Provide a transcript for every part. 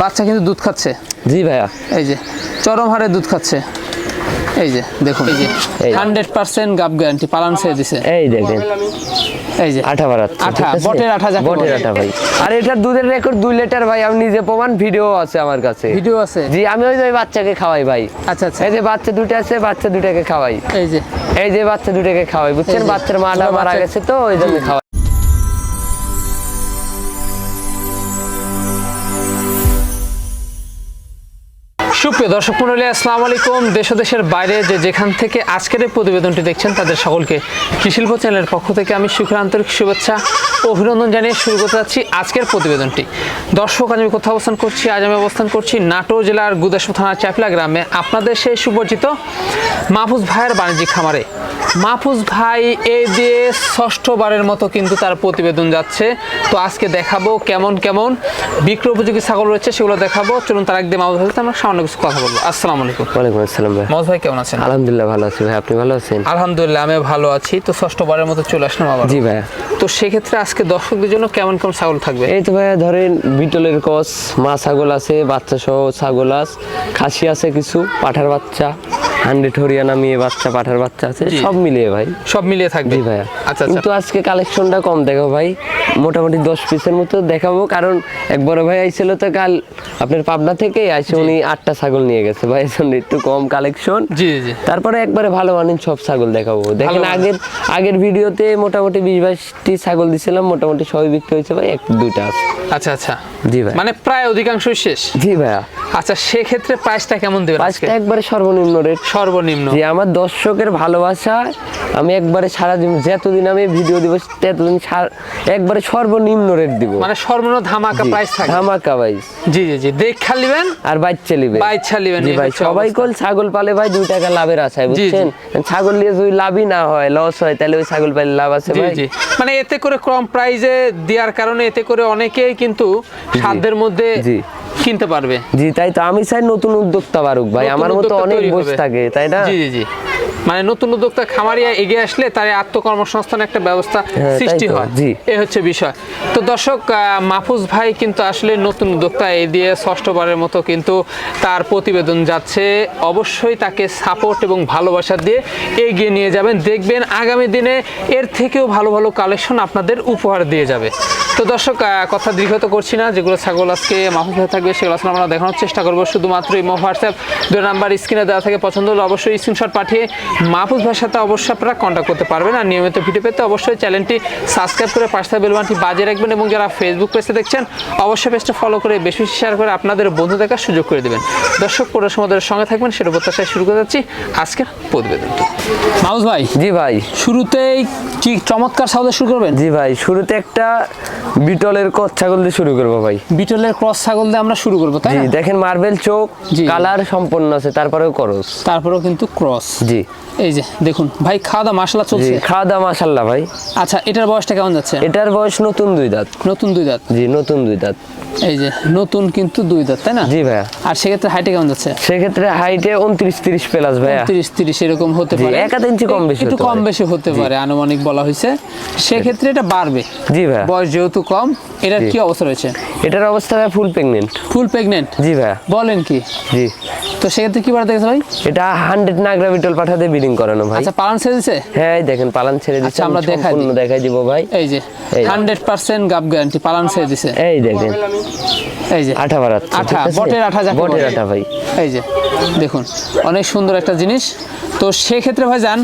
বাচ্চা কিন্তু দুধ খাচ্ছে। জি ভাইয়া। এই যে চরম হারে দুধ খাচ্ছে। এই যে দেখুন। এই যে। হান্ড্রেড পার্সেন্ট গাপ গ্যারান্টি পালন ছেড়ে দিছে। এই দেখেন। এই যে আঠা বাড়াচ্ছে আঠা, বটের আঠা যাকে বটের আঠা ভাই। আর এটার দুধের রেকর্ড দুই লিটার ভাই আমি নিজে প্রমাণ ভিডিও আছে আমার কাছে। ভিডিও আছে? জি আমি ওই যে বাচ্চাকে খাওয়াই ভাই। আচ্ছা আচ্ছা। এই যে বাচ্চা দুটো আছে বাচ্চা দুটাকে খাওয়াই। এই যে। এই যে বাচ্চা দুটাকে খাওয়াই বুঝছেন? বাচ্চার মাটা দুটো মারা গেছে তো ওই জন্য খাওয়াই। সুপ্রিয় দর্শক মন্ডলী আসসালামু আলাইকুম। দেশ দেশের বাইরে যে যেখান থেকে আজকের এই প্রতিবেদনটি দেখছেন, তাদের সকলকে কৃষিল্প চ্যানেলের পক্ষ থেকে আমি সুখের আন্তরিক শুভেচ্ছা অভিনন্দন জানিয়ে শুরু করতে যাচ্ছি আজকের প্রতিবেদনটি। দর্শক, আজ আমি কোথাও অবস্থান করছি? আজ আমি অবস্থান করছি নাটোর জেলার গুদাসপুর থানার চাপলা গ্রামে। আপনাদের সেই সুপরিচিত মাহফুজ ভাইয়ের বাণিজ্যিক খামারে। মাহফুজ ভাই এ দিয়ে ষষ্ঠবারের মতো কিন্তু তার প্রতিবেদন যাচ্ছে। তো আজকে দেখাবো কেমন কেমন। বিক্রয় উপযোগী ছাগল রয়েছে, সেগুলো দেখাবো। চলুন তার একদিন মাহফুজ ভাই সামান্য কিছু কথা বলব। আসসালামু আলাইকুম। ওয়ালাইকুম আসসালাম ভাই। মাহফুজ ভাই কেমন আছেন? আলহামদুলিল্লাহ ভালো আছি ভাই। আপনি ভালো আছেন? আলহামদুলিল্লাহ আমি ভালো আছি। তো ষষ্ঠবারের মতো চলে আসলাম আবার জি ভাইয়া। তো সেক্ষেত্রে আজকে দর্শকদের জন্য কেমন কেমন ছাগল থাকবে? এই তো ভাইয়া ধরেন বিটলের কস মা ছাগল আছে বাচ্চা সহ ছাগল আছে খাসি আছে কিছু পাঠার বাচ্চা হান্ড্রেড হরিয়ানা মেয়ে বাচ্চা পাঠার বাচ্চা আছে সব মিলিয়ে ভাই। সব মিলিয়ে থাকবে? জি ভাইয়া। আচ্ছা আচ্ছা। কিন্তু আজকে কালেকশনটা কম দেখাবো ভাই। মোটামুটি দশ পিসের মতো দেখাবো কারণ এক বড় ভাই আইছিল তো কাল আপনার পাবনা থেকে আইসে উনি আটটা ছাগল নিয়ে গেছে ভাই এই একটু কম কালেকশন জি জি। তারপরে একবারে ভালো মানের সব ছাগল দেখাবো। দেখেন আগের আগের ভিডিওতে মোটামুটি বিশ বাইশটি ছাগল দিছিলাম মোটামুটি সবই বিক্রি হয়েছে ভাই এক দুইটা আচ্ছা আচ্ছা। জি ভাই। মানে প্রায় অধিকাংশই শেষ? জি ভাইয়া। আচ্ছা সেক্ষেত্রে প্রাইসটা কেমন দেবেন আজকে? একবারে সর্বনিম্ন রেট সর্বনিম্ন। যে আমার দর্শকের ভালোবাসা আমি একবারে সারা সারাদিন যতদিন আমি ভিডিও দিব ততদিন একবারে সর্বনিম্ন রেট দিব। মানে সর্বনিম্ন ধামাকা প্রাইস থাকবে। ধামাকা ভাই জি জি জি। দেখ নেবেন আর বাচ্চা নিবে। নিবেন, জি ভাই সবাই কল ছাগল পালে ভাই দুই টাকা লাভের আশায় বুঝছেন? ছাগল নিয়ে যদি লাভই না হয় লস হয় তাহলে ওই ছাগল পালে লাভ আছে ভাই। মানে এতে করে কম প্রাইজে দেওয়ার কারণে এতে করে অনেকেই কিন্তু সাধ্যের মধ্যে। কিনতে পারবে। জি তাই তো আমি চাই নতুন উদ্যোক্তা বারুক ভাই আমার মতো অনেক বসে থাকে তাই না? জি জি। মানে নতুন উদ্যোক্তা খামারিয়া এগিয়ে আসলে তার আত্মকর্মসংস্থান একটা ব্যবস্থা হ্যাঁ, সৃষ্টি হয়। এই হচ্ছে বিষয়। তো দর্শক মাহফুজ ভাই কিন্তু আসলে নতুন উদ্যোক্তা এই দিয়ে ষষ্ঠবারের মতো কিন্তু তার প্রতিবেদন যাচ্ছে। অবশ্যই তাকে সাপোর্ট এবং ভালোবাসা দিয়ে এগিয়ে নিয়ে যাবেন। দেখবেন আগামী দিনে এর থেকেও ভালো ভালো কালেকশন আপনাদের উপহার দিয়ে যাবে। তো দর্শক কথা দীর্ঘত করছি না। যেগুলো ছাগল আজকে মাহফুজ ভাই থাকবে সেগুলো আসলে আমরা দেখানোর চেষ্টা করব। শুধুমাত্র এই হোয়াটসঅ্যাপ দুই নাম্বার স্ক্রিনে দেওয়া থাকে পছন্দ হলে অবশ্যই স্ক্রিনশট পাঠিয়ে মাহফুজ ভাইয়ের সাথে অবশ্যই আপনারা কন্ট্যাক্ট করতে পারবেন আর নিয়মিত ভিডিও পেতে অবশ্যই চ্যানেলটি সাবস্ক্রাইব করে পাশে বেলবানটি বাজিয়ে রাখবেন এবং যারা ফেসবুক পেজে দেখছেন অবশ্যই পেজটা ফলো করে বেশি বেশি শেয়ার করে আপনাদের বন্ধু দেখার সুযোগ করে দেবেন। দর্শক পুরো সময়ের সঙ্গে থাকবেন সেটা প্রত্যাশায় শুরু করে যাচ্ছি আজকের প্রতিবেদনটি। মাহফুজ ভাই জি ভাই। শুরুতেই কি চমৎকার সাউদে শুরু করবেন? জি ভাই শুরুতে একটা বিটলের কচ ছাগল দিয়ে শুরু করব ভাই। বিটলের ক্রস ছাগল দিয়ে আমরা শুরু করব তাই দেখেন মার্বেল চোখ। কালার সম্পন্ন আছে তারপরেও করস তারপরেও কিন্তু ক্রস জি। এই যে দেখুন ভাই খাওয়া দাওয়া চলছে। খাওয়া দাওয়া মাসাল্লাহ ভাই। আচ্ছা এটার বয়সটা কেমন যাচ্ছে? এটার বয়স নতুন দুই দাঁত। নতুন দুই দাঁত? জি নতুন দুই দাঁত। এই যে নতুন কিন্তু দুই দাঁত তাই না? জি ভাইয়া। আর সেক্ষেত্রে হাইটে কেমন যাচ্ছে? সেক্ষেত্রে হাইটে উনত্রিশ তিরিশ প্লাস ভাইয়া। তিরিশ তিরিশ এরকম হতে পারে। এক আধ ইঞ্চি কম বেশি একটু কম বেশি হতে পারে আনুমানিক বলা হয়েছে। সেক্ষেত্রে এটা বাড়বে। জি ভাইয়া। বয়স যেহেতু কম এটার কি অবস্থা রয়েছে? এটার অবস্থা ভাই ফুল প্রেগনেন্ট ফুল প্রেগনেন্ট জি ভাইয়া। বলেন কি? জি। তো সেক্ষেত্রে কি বাড়া দেখেছে ভাই? এটা হান্ড্রেড নাগরা বিটল পাঠাতে বিডিং করানো ভাই। আচ্ছা পালন ছেড়ে দিছে? হ্যাঁ দেখেন পালান ছেড়ে দিচ্ছে আচ্ছা, আমরা দেখাই সম্পূর্ণ দেখাই দিব ভাই। এই যে এই। হান্ড্রেড পার্সেন্ট গাপ গ্যারান্টি পালন ছেড়ে দিছে। এই দেখেন। এই যে। আঠা বাড়াচ্ছে আঠা, বটের আঠা যাকে বটের। আঠা ভাই। এই যে দেখুন অনেক সুন্দর একটা জিনিস। তো সেক্ষেত্রে ভাই যান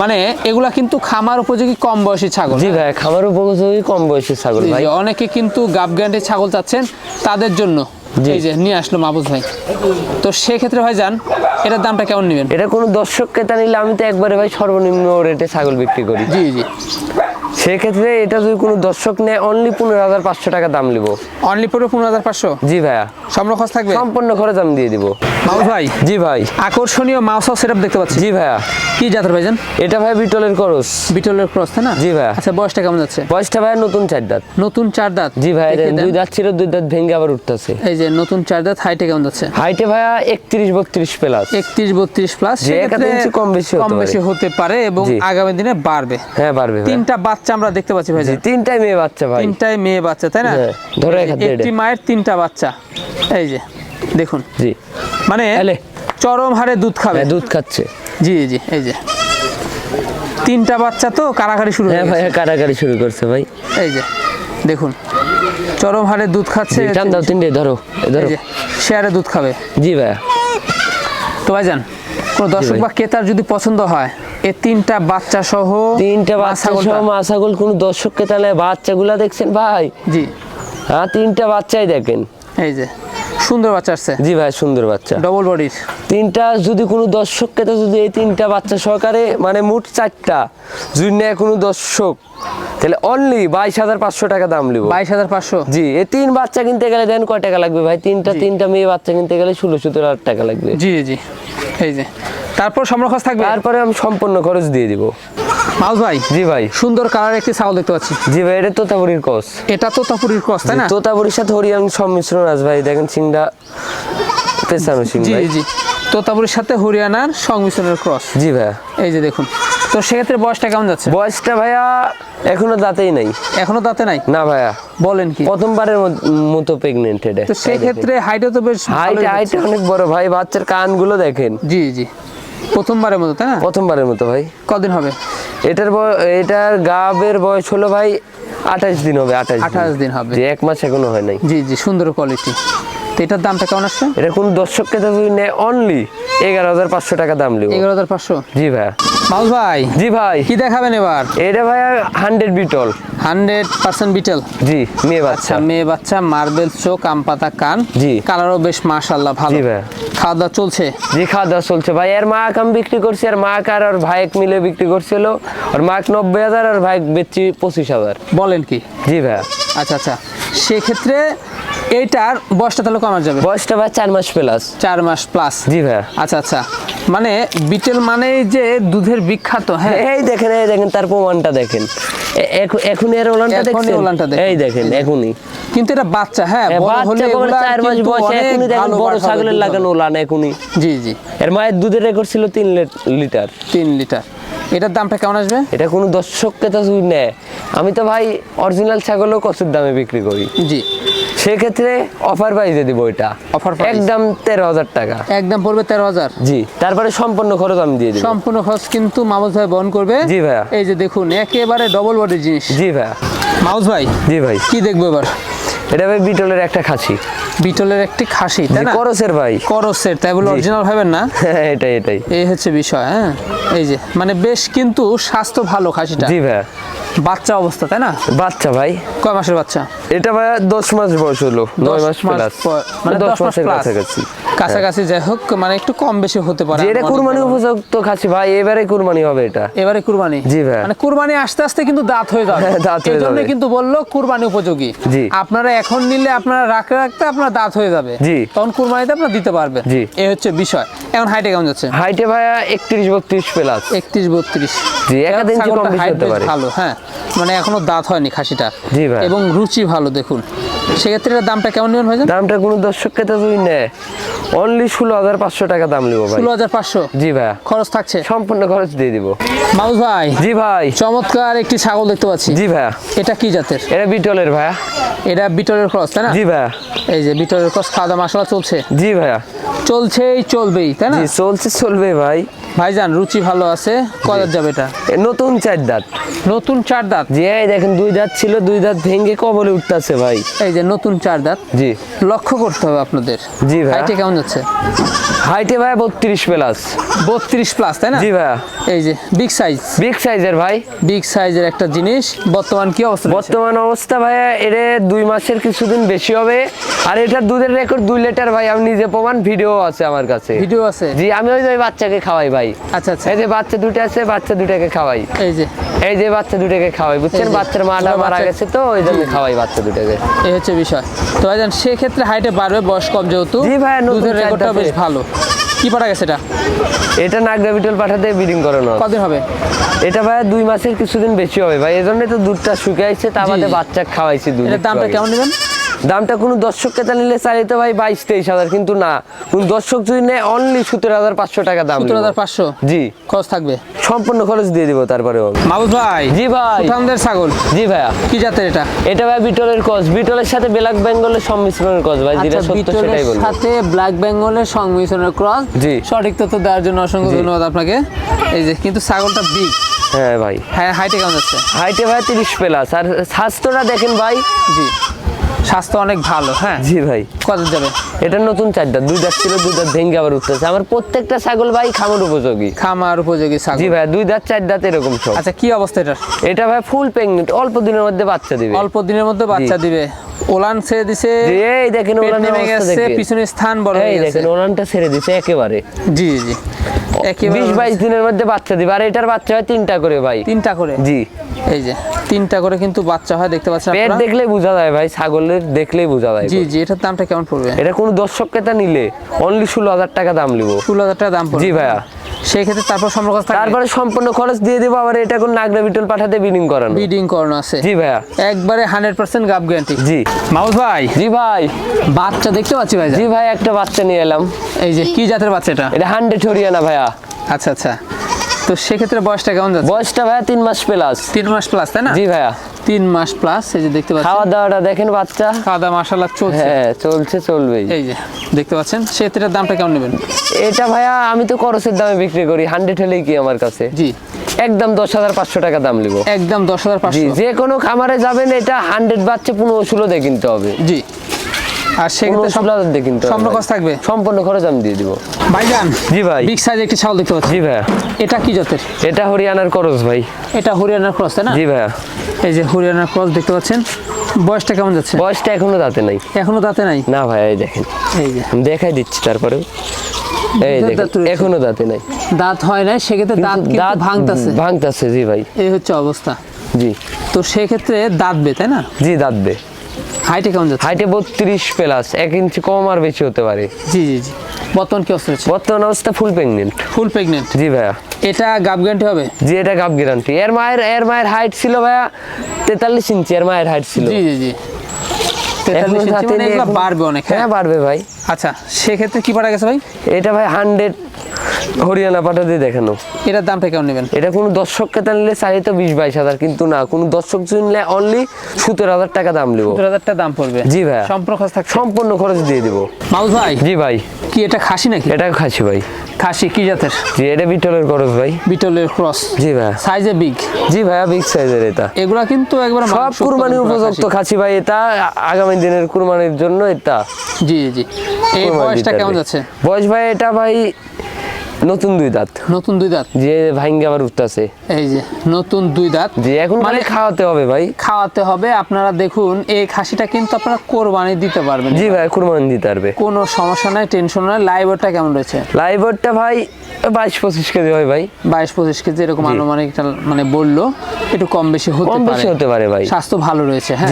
মানে এগুলা কিন্তু খামার উপযোগী কম বয়সী ছাগল। জি ভাই খামার উপযোগী কম বয়সী ছাগল ভাই। অনেকে কিন্তু গাব গ্যান্ডে ছাগল চাচ্ছেন তাদের জন্য। এই যে নিয়ে আসলো মাহবুজ ভাই। তো সেক্ষেত্রে ভাই যান এটার দামটা কেমন নেবেন? এটা কোনো দর্শক ক্রেতা নিলে আমি তো একবারে ভাই সর্বনিম্ন রেটে ছাগল বিক্রি করি। জি জি। সেক্ষেত্রে এটা যদি কোনো দর্শক নেয় অনলি পনেরো হাজার পাঁচশো টাকা দাম নিব। অনলি পড়বে পনেরো হাজার পাঁচশো? জি ভাইয়া। সম্পূর্ণ খরচ থাকবে? সম্পূর্ণ খরচ আমি দিয়ে দিব। মাহবুজ ভাই? জি ভাই। আকর্ষণীয় মাউস সেটআপ দেখতে পাচ্ছি। জি ভাইয়া। কি জাতের ভাইজান এটা ভাই বিটলের খরচ বিটলের ক্রস তাই না? জি ভাইয়া। আচ্ছা বয়সটা কেমন যাচ্ছে? বয়সটা ভাই নতুন চার দাঁত। নতুন চার দাঁত? জি ভাই দুই দাঁত ছিল দুই দাঁত ভেঙে আবার উঠতেছে। এই যে নতুন চার দাঁত হাইটে কেমন যাচ্ছে? হাইটে ভাইয়া একত্রিশ বত্রিশ প্লাস একত্রিশ বত্রিশ প্লাস কম বেশি কম পারে। বেশি হতে পারে এবং আগামী দিনে বাড়বে। হ্যাঁ বাড়বে তিনটা বাচ্চা আমরা দেখতে পাচ্ছি ভাই তিনটাই মেয়ে বাচ্চা ভাই। তিনটাই মেয়ে বাচ্চা তাই না? ধরো একটি মায়ের তিনটা বাচ্চা। এই যে দেখুন। জি। মানে চরম হারে দুধ খাবে। হ্যাঁ দুধ খাচ্ছে। জি জি এই যে। তিনটা বাচ্চা তো কারাকারি শুরু হয়ে। ভাইয়া কারাকারি শুরু করছে ভাই। এই যে দেখুন। চরম হারে দুধ খাচ্ছে। টান দাও তিনটে ধরো ধরো। শেয়ারে দুধ খাবে। জি ভাইয়া। তো ভাইজান কোনো দর্শক বা ক্রেতার যদি পছন্দ হয় এ তিনটা বাচ্চা সহ তিনটা বাচ্চা সহ মা ছাগল কোন দর্শককে তাহলে বাচ্চাগুলা দেখছেন ভাই? জি। হ্যাঁ তিনটা বাচ্চাই দেখেন। এই যে সুন্দর বাচ্চা আসছে। জি ভাই সুন্দর বাচ্চা। ডবল বডির তিনটা যদি কোনো দর্শককে তো যদি এই তিনটা বাচ্চা সহকারে মানে মোট চারটা যদি নেয় কোনো দর্শক তাহলে অনলি বাইশ হাজার পাঁচশো টাকা দাম লিব বাইশ হাজার পাঁচশো? জি এই তিন বাচ্চা কিনতে গেলে দেন কয় টাকা লাগবে ভাই? তিনটা তিনটা মেয়ে বাচ্চা কিনতে গেলে ষোলো সতেরো হাজার টাকা লাগবে। জি জি। এই যে তারপর সম্র খরচ থাকবে? তারপরে আমি সম্পূর্ণ খরচ দিয়ে দিব। মাউস ভাই? জি ভাই। সুন্দর কালার একটি ছাগল দেখতে পাচ্ছি। জি ভাই এটা তোতাপুরির কস। এটা তো তাপুরির ক্রস তাই না? তোতাপুরির সাথে হরিয়ান সংমিশ্রণ আছে ভাই। দেখেন সিংটা পেছানো সিং জি ভাই। জি। তোতাপুরির সাথে হরিয়ানার সংমিশ্রণের ক্রস জি ভাইয়া এই যে দেখুন। তো সেক্ষেত্রে বয়সটা কেমন যাচ্ছে? বয়সটা ভাইয়া এখনও দাঁতেই নাই। এখনও দাঁতে নাই? না ভাইয়া। বলেন কি। প্রথমবারের মতো প্রেগনেন্ট এটা। তো সেক্ষেত্রে হাইটও তো বেশ হাইট হাইট অনেক বড় ভাই। বাচ্চার কানগুলো দেখেন। জি জি। প্রথমবারের মতো তাই না? প্রথমবারের মতো ভাই। কদিন হবে? এটার বয়- এটার গাবের বয়স হলো ভাই আঠাশ দিন হবে আঠাশ 28 দিন হবে। এক মাস এখনও হয় নাই। জি জি সুন্দর কোয়ালিটি তো এটার দামটা কেমন আসছে? এটা কোন দর্শককে যদি নেয় অনলি এগারো হাজার পাঁচশো টাকা দাম লিব। এগারো হাজার পাঁচশো? জি ভাইয়া। মাউস ভাই জি ভাই। কি দেখাবেন এবার? এটা ভাইয়া hundred Beetal hundred percent Beetal জি মেয়ে আচ্ছা বাচ্চা মেয়ে বাচ্চা মার্বেল চোখ আম পাতা কান। জি। কালারও বেশ মাশাল্লাহ ভালো। জি ভাই। খাওয়া দাওয়া চলছে? জি খাওয়া দাওয়া চলছে ভাই। এর মা কাম বিক্রি করছে আর মা আর ওর ভাইক মিলে বিক্রি করছিল। আর মা নব্বই হাজার আর ভাইক বেচছি পঁচিশ হাজার। বলেন কি? জি ভাইয়া আচ্ছা আচ্ছা। সেক্ষেত্রে এইটার বয়সটা তাহলে কমা যাবে? বয়সটা ভাই চার মাস প্লাস চার মাস প্লাস জি ভাইয়া আচ্ছা আচ্ছা। মানে বিটেল মানে যে দুধের বিখ্যাত হ্যাঁ। এই দেখেন এই দেখেন তার প্রমাণটা দেখেন। এখন এর ওলানটা দেখছেন? ওলানটা দেখেন। এই দেখেন এখনই। কিন্তু এটা বাচ্চা হ্যাঁ বড় হলে এগুলা চার মাস বয়সে এখনই দেখেন বড় ছাগলের লাগানো ওলান এখনই। জি জি। এর মায়ের দুধের রেকর্ড ছিল তিন লি- লিটার। তিন লিটার। এটার দামটা কেমন আসবে? এটা কোনো দর্শককে তো নেয় আমি তো ভাই অরিজিনাল ছাগলও কচুর দামে বিক্রি করি। জি। সেক্ষেত্রে অফার প্রাইজে দিব এটা। অফার? একদম তেরো হাজার টাকা। একদম পড়বে তেরো হাজার? জি তারপরে সম্পূর্ণ খরচ আমি দিয়ে দিব। সম্পূর্ণ খরচ কিন্তু মাউস ভাই বহন করবে। জি ভাইয়া। এই যে দেখুন একেবারে ডবল বডির জিনিস। জি ভাইয়া। মাউস ভাই জি ভাই। কি দেখব এবার? এটা ভাই বিটলের একটা খাসি। বিটলের একটি খাসি তাই না? করসের ভাই। করসের তাই বলে অরিজিনাল ভাবেন না? এটাই এটাই। এই হচ্ছে বিষয় হ্যাঁ? এই যে মানে বেশ কিন্তু স্বাস্থ্য ভালো খাসিটা। জি ভাইয়া। বাচ্চা অবস্থা তাই না? বাচ্চা ভাই। কয় মাসের বাচ্চা? এটা ভাই দশ মাস বয়স হলো। নয় মাস প্লাস মানে দশ মাস মাসের কাছাকাছি। কাছাকাছি যাই হোক মানে একটু কম বেশি হতে পারে এটা কুরবানি। উপযুক্ত খাসি ভাই এবারে কুরবানি হবে এটা। এবারে কুরবানি? জি ভাই। মানে কুরবানি আস্তে আস্তে কিন্তু দাঁত হয়ে যাবে। হ্যাঁ, দাঁত হয়ে যাবে। কিন্তু বলল কুরবানি উপযোগী। জি। আপনারা এখন নিলে আপনারা রাখতে রাখতে আপনার দাঁত হয়ে যাবে। জি। তখন কুরবানিতে আপনারা দিতে পারবেন। জি। এই হচ্ছে বিষয়। এখন হাইটে কেমন যাচ্ছে? হাইটে ভাইয়া একত্রিশ বত্রিশ প্লাস? একত্রিশ বত্রিশ। জি, ইঞ্চি কম বেশি হতে পারে। ভালো হ্যাঁ। মানে এখনও দাঁত হয়নি খাসিটা। জি ভাই। এবং রুচি ভালো দেখুন। সেক্ষেত্রে দামটা কেমন নেবেন ভাইজান? দামটা কোনো দর্শককে তো যদি নেয় অনলি ষোলো হাজার পাঁচশো টাকা দাম ভাই। ষোলো হাজার পাঁচশো? জি ভাইয়া খরচ থাকছে? সম্পূর্ণ খরচ দিয়ে দিব। মাউস ভাই। জি ভাই। চমৎকার একটি ছাগল দেখতে পাচ্ছি। জি ভাইয়া এটা কি জাতের? এটা বিটলের ভাইয়া এটা বিটলের ক্রস তাই না? জি ভাইয়া এই যে বিটলের ক্রস খাওয়া দাওয়া মশলা চলছে। জি ভাইয়া চলছেই চলবেই তাই না? চলছে চলবে ভাই। ভাইজান রুচি ভালো আছে? কদার যাবে এটা? নতুন চার দাঁত। নতুন চার দাঁত? জি এই দেখেন দুই দাঁত ছিল দুই দাঁত ভেঙে কবলে উঠতেছে ভাই। এই যে নতুন চার দাঁত। জি। লক্ষ্য করতে হবে আপনাদের। জি ভাই হাইটে কেমন যাচ্ছে? হাইটে ভাই বত্রিশ প্লাস বত্রিশ প্লাস তাই না? জি ভাইয়া। এই যে বিগ সাইজ বিগ সাইজের ভাই। বিগ সাইজের একটা জিনিস। বর্তমান কি অবস্থা বর্তমান অবস্থা ভাইয়া এর দুই মাসের কিছুদিন বেশি হবে। আর এটা দুধের রেকর্ড দুই লিটার ভাই আমি নিজে প্রমাণ ভিডিও আছে আমার কাছে। ভিডিও আছে? জি আমি ওই যে ওই বাচ্চাকে খাওয়াই ভাই। আচ্ছা আচ্ছা। এই যে বাচ্চা দুটো আছে বাচ্চা দুটাকে খাওয়াই। এই যে। এই যে বাচ্চা দুটাকে খাওয়াই বুঝছেন? বাচ্চার মাটা মারা গেছে তো ওই জন্য খাওয়াই বাচ্চা দুটাকে এই হচ্ছে বিষয়। তো ভাইজান সেক্ষেত্রে হাইটে বাড়বে বয়স কম যেহেতু। জি ভাই, দুধের রেকর্ডটা বেশ ভালো। কি পাঠা গেছে এটা? এটা নাগরা বিটল পাঠাতে ব্রিডিং করানো কদিন হবে? এটা ভাই দুই মাসের কিছুদিন বেশি হবে। ভাই এজন্য তো দুধটা শুকাইছে তা জি। বাচ্চা খাওয়াইছি দুধ দামটা কেমন নেবেন? দামটা কোনো দর্শক ক্রেতা নিলে চাইতে ভাই বাইশ তেইশ হাজার কিন্তু না। কোন দর্শক যদি নেয় অনলি সতেরো হাজার পাঁচশো টাকা দাম সত্তর নিবো। হাজার পাঁচশো? জি। খরচ থাকবে? সম্পূর্ণ খরচ দিয়ে দিব তারপরে মাহবুব ভাই জি ভাই। উঠানদের ছাগল। জি ভাইয়া। কি জাতের এটা? এটা ভাই বিটলের কস। বিটলের সাথে ব্ল্যাক বেঙ্গলের সংমিশ্রণের কস ভাই যেটা আচ্ছা সত্য সেটাই বলব। সাথে ব্ল্যাক বেঙ্গলের সংমিশ্রণের ক্রস জি। সঠিক তথ্য দেওয়ার জন্য অসংখ্য ধন্যবাদ আপনাকে। এই যে কিন্তু ছাগলটা বিগ হ্যাঁ ভাই। হ্যাঁ হাইটে কেমন যাচ্ছে? হাইটে ভাই তিরিশ প্লাস। আর স্বাস্থ্যটা দেখেন ভাই। জি। স্বাস্থ্য অনেক ভালো হ্যাঁ? জি ভাই। কত যাবে? এটা নতুন চারটা দুই দাঁত ছিল দুই দাঁত ভেঙে আবার উঠতেছে। আমার প্রত্যেকটা ছাগল ভাই খামার উপযোগী। খামার উপযোগী ছাগল। জি ভাই দুই দাঁত চার দাঁত এরকম সব। আচ্ছা কি অবস্থা এটা এটা ভাই ফুল প্রেগনেন্ট অল্প দিনের মধ্যে বাচ্চা দিবে। অল্প দিনের মধ্যে বাচ্চা দিবে। ওলান ছেড়ে দিছে এই দেখেন ওলান নেমে গেছে। পিছনে স্থান বড় হয়ে গেছে। ওলানটা ছেড়ে দিছে একেবারে। জি জি। বিশ বাইশ দিনের মধ্যে বাচ্চা দিবে। আর এটার বাচ্চা হয় তিনটা করে ভাই। তিনটা করে? জি। এই যে তিনটা করে কিন্তু বাচ্চা হয় দেখতে পাচ্ছেন পেট দেখলেই বোঝা যায় ভাই ছাগলের দেখলেই বোঝা যায়। জি জি এটার দামটা কেমন পড়বে? এটা কোনো দর্শক ক্রেতা নিলে অনলি ষোলো হাজার টাকা দাম নিব। ষোলো হাজার টাকা দাম পড়বে। জি ভাইয়া। সেই ক্ষেত্রে তারপর সম্পর্ক তারপরে সম্পূর্ণ খরচ দিয়ে দেবো আবার এটা কোন নাগরা বিটল পাঠাতে বিডিং করানো। ব্রিডিং করানো আছে। জি ভাইয়া। একবারে হান্ড্রেড পার্সেন্ট গাব গ্যারান্টি জি। মাউস ভাই। জি ভাই। বাচ্চা দেখতে পাচ্ছি ভাই জি ভাই একটা বাচ্চা নিয়ে এলাম। এই যে কি জাতের বাচ্চা এটা? এটা হান্ড্রেড হরিয়ানা ভাইয়া। আচ্ছা আচ্ছা। তো সেক্ষেত্রে বয়সটা কেমন যাচ্ছে? বয়সটা ভাইয়া তিন মাস প্লাস তিন মাস প্লাস তাই না? জি ভাইয়া। তিন মাস প্লাস এই যে দেখতে পাচ্ছেন। খাওয়া দাওয়াটা দেখেন বাচ্চা। খাওয়া দাওয়া মাসাল্লাহ চলছে। হ্যাঁ চলছে চলবেই। এই যে দেখতে পাচ্ছেন? সেক্ষেত্রে দামটা কেমন নেবেন? এটা ভাইয়া আমি তো করসের দামে বিক্রি করি হান্ড্রেড হলেই কি আমার কাছে? জি। একদম দশ হাজার পাঁচশো টাকা দাম নিব। একদম দশ হাজার পাঁচশো। যে কোনো খামারে যাবেন এটা হান্ড্রেড বাচ্চা পনেরো ষোলো দিয়ে কিনতে হবে। জি। আর সেক্ষেত্রে হাজার দিয়ে কিনতে সম্পূর্ণ খরচ থাকবে। সম্পূর্ণ খরচ আমি দিয়ে দিব। ভাইজান জি ভাই। বিগ সাইজ একটি ছাগল দেখতে পাচ্ছি। জি ভাইয়া। এটা কি জাতের? এটা হরিয়ানার করস ভাই। এটা হরিয়ানার ক্রস তাই না? জি ভাইয়া। এই যে হরিয়ানার ক্রস দেখতে পাচ্ছেন। বয়সটা কেমন যাচ্ছে? বয়সটা এখনও দাঁতে নাই। এখনও দাঁতে নাই? না ভাই এই দেখেন। এই যে। আমি দেখাই দিচ্ছি তারপরে এই দাঁত দেখেন এখনও দাঁতে নাই। দাঁত হয় নাই সেক্ষেত্রে দাঁত কিন্তু ভাঙতাছে। ভাঙতাছে জি ভাই। এই হচ্ছে অবস্থা। জি। তো সেক্ষেত্রে দাঁতবে তাই না? জি দাঁতবে। হাইটে কেমন যাচ্ছে? হাইটে বত্রিশ প্লাস এক ইঞ্চি কম আর বেশি হতে পারে। জি জি জি। বর্তমান কি অবস্থা হচ্ছে বর্তমান অবস্থা ফুল প্রেগনেন্ট ফুল প্রেগনেন্ট জি ভাইয়া। এটা গাব গ্যারান্টি হবে? জি এটা গাব গ্যারান্টি এর মায়ের এর মায়ের হাইট ছিল ভাইয়া তেতাল্লিশ ইঞ্চি এর মায়ের হাইট ছিল। জি জি জি। 43 ইঞ্চি মানে এগুলো বাড়বে অনেক হ্যাঁ? হ্যাঁ বাড়বে ভাই। আচ্ছা সেক্ষেত্রে কি পাঠা গেছে ভাই? এটা ভাই হান্ড্রেড হরিয়ানা পাটা দিয়ে দেখানো। এটার দামটা কেমন নেবেন? এটা কোনো দর্শক ক্রেতা নিলে চাই তো বিশ বাইশ হাজার কিন্তু না কোনো দর্শক নিলে অনলি সতেরো হাজার টাকা দাম নেব। সত্তর হাজার টাকা দাম পড়বে? জি ভাইয়া। সম্পর্ক থাকছে? সম্পূর্ণ খরচ দিয়ে দিব। মাউস ভাই? জি ভাই। কি এটা খাসি নাকি? এটা খাসি ভাই। খাসি কি জাতের? জি এটা বিটলের খরচ ভাই। বিটলের ক্রস। জি ভাইয়া। সাইজে বিগ জি ভাইয়া বিগ সাইজের এটা। এগুলা কিন্তু একবার সব মাংস কুরবানি উৎপাদন করা উপযুক্ত খাসি। ভাই এটা আগামী দিনের কুরবানির জন্য এটা। জি জি। এই বয়সটা কেমন। যাচ্ছে? বয়স ভাই এটা ভাই নতুন দুই দাঁত। নতুন দুই দাঁত? যে ভাঙ্গে আবার উঠতেছে এই যে নতুন দুই দাঁত। যে এখন মানে খাওয়াতে হবে ভাই। খাওয়াতে হবে আপনারা দেখুন এই খাসিটা কিন্তু আপনারা কোরবানি দিতে পারবেন। জি ভাই কোরবানি দিতে পারবে। কোনো সমস্যা নাই টেনশন নাই লাইভটা কেমন রয়েছে? লাইভরটা ভাই বাইশ পঁচিশ কেজি হয় ভাই। বাইশ পঁচিশ কেজি এরকম জি। আনুমানিক মানে বলল একটু কম বেশি হতে কম পারে। বেশি হতে পারে ভাই। স্বাস্থ্য ভালো রয়েছে হ্যাঁ?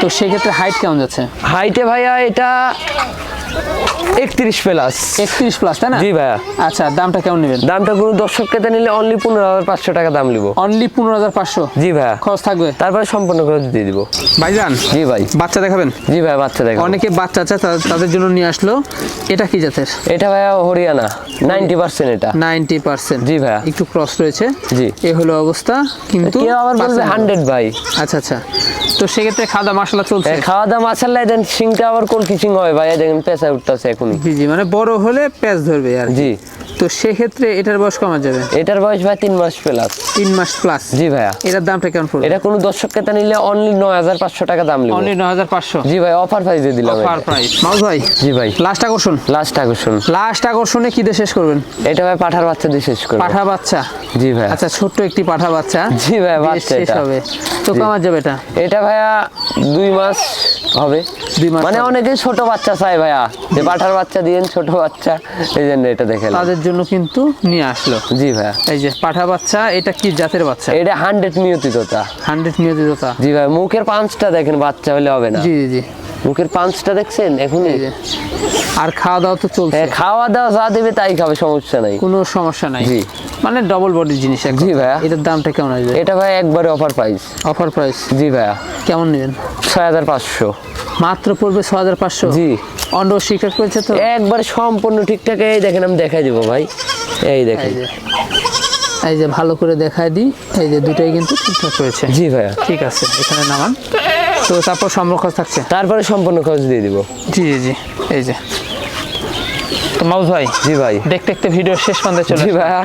তো সেক্ষেত্রে হাইট কেমন যাচ্ছে? হাইটে ভাইয়া এটা একত্রিশ প্লাস। একত্রিশ প্লাস তাই না? জি ভাইয়া। আচ্ছা দামটা কেমন নেবেন? দামটা কোনো দর্শক কেটে নিলে অনলি পনেরো হাজার পাঁচশো টাকা দাম নিব। অনলি পনেরো হাজার পাঁচশো? জি ভাইয়া। খরচ থাকবে? তারপরে সম্পূর্ণ খরচ দিয়ে দিব। ভাইজান জি ভাই। বাচ্চা দেখাবেন? জি ভাই বাচ্চা দেখো অনেকে বাচ্চা আছে তাদের জন্য নিয়ে আসলো। এটা কি জাতের? এটা ভাইয়া হরিয়ানা। নাইনটি পার্সেন্ট এটা। Ninety percent. জি ভাইয়া। একটু ক্রস রয়েছে। জি। এ হলো অবস্থা কিন্তু আবার বলবে হান্ড্রেড ভাই। আচ্ছা আচ্ছা। তো সেক্ষেত্রে খাওয়া দাওয়া মশলা চলছে। খাওয়া দাওয়া মাসাল্লাই দেন সিংটা আবার কলকি সিং হয় ভাই দেখেন পেঁচা উঠতেছে এখনই। জি জি মানে বড় হলে প্যাচ ধরবে আর জি। তো সেক্ষেত্রে এটার বয়স কমা যাবে? এটার বয়স ভাই তিন মাস প্লাস তিন মাস প্লাস জি ভাইয়া। এটার দামটা কেমন পড়বে? এটা কোনো দর্শক কেতা নিলে অনলি নয় হাজার পাঁচশো টাকা দাম নিব। অনলি নয় হাজার পাঁচশো? জি ভাই অফার প্রাইস দিয়ে দিলাম এটা। প্রাইস মাউস ভাই জি ভাই। লাস্ট আকর্ষণ? লাস্ট আকর্ষণ। লাস্ট আকর্ষণে কি দিয়ে শেষ করবেন? এটা ভাই পাঠার বাচ্চা দিয়ে শেষ করব। পাঠা বাচ্চা? জি ভাই আচ্ছা ছোট্ট একটি পাঠা বাচ্চা। জি ভাই, বাচ্চা শেষ এটা। হবে। তো কমা যাবে এটা? এটা ভাইয়া দুই মাস হবে। দুই মাস মানে। অনেকে ছোট বাচ্চা চায় ভাইয়া। যে পাঠার বাচ্চা দিয়েন ছোট বাচ্চা। এই জন্য এটা দেখে তাদের জন্য কিন্তু নিয়ে আসলো। জি ভাই এই যে পাঠা বাচ্চা এটা কি জাতের বাচ্চা? এটা হান্ড্রেড নিয়তিততা। হান্ড্রেড নিয়োজিততা জি ভাই মুখের পাঁচটা দেখেন বাচ্চা হলে হবে না। জি জি। মুখের পাঁচটা দেখছেন? যে। আর খাওয়া দাওয়া তো চলছে। হ্যাঁ খাওয়া দাওয়া যা দেবে তাই খাবে সমস্যা নাই। কোনো সমস্যা নাই। জি। মানে ডবল বডির জিনিস এক জি ভাইয়া। এটার দামটা কেমন আসবে এটা ভাই একবারে অফার প্রাইস অফার প্রাইস জি ভাইয়া। কেমন নেবেন? ছয় হাজার পাঁচশো। মাত্র পড়বে ছ হাজার পাঁচশো? জি। অন্ড স্বীকার করেছে তো? একবার সম্পূর্ণ ঠিকঠাক। এই দেখেন আমি দেখাই দিব ভাই। এই দেখেন। এই যে। এই যে ভালো করে দেখায় দিই। এই যে দুটাই কিন্তু ঠিকঠাক রয়েছে জি ভাইয়া। ঠিক আছে এখানে নামান। তো তারপর সম্রক্ষণ থাকছে? তারপরে সম্পূর্ণ খরচ দিয়ে দিব। জি জি জি এই যে। তো মাউস ভাই জি ভাই। দেখতে দেখতে ভিডিও শেষ পর্যন্ত চলে জি। ভাইয়া।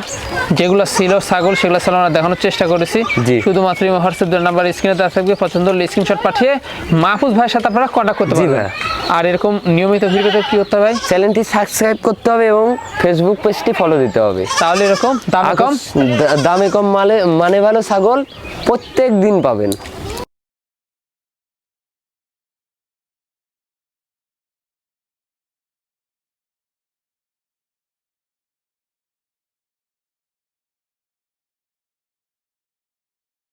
যেগুলো ছিল ছাগল সেগুলো ছিল আমরা দেখানোর চেষ্টা করেছি। শুধুমাত্র হোয়াটসঅ্যাপ নাম্বার স্ক্রিনে দেওয়া থাকবে। পছন্দ হলে স্ক্রিনশট পাঠিয়ে মাহফুজ ভাইয়ের সাথে আপনারা কন্ট্যাক্ট করতে জি পারবেন। ভাইয়া। আর এরকম নিয়মিত ভিডিওতে কি করতে হবে ভাই? চ্যানেলটি সাবস্ক্রাইব করতে হবে এবং ফেসবুক পেজটি ফলো দিতে হবে। তাহলে এরকম দামে কম? দামে কম মালে মানে ভালো ছাগল প্রত্যেক দিন পাবেন।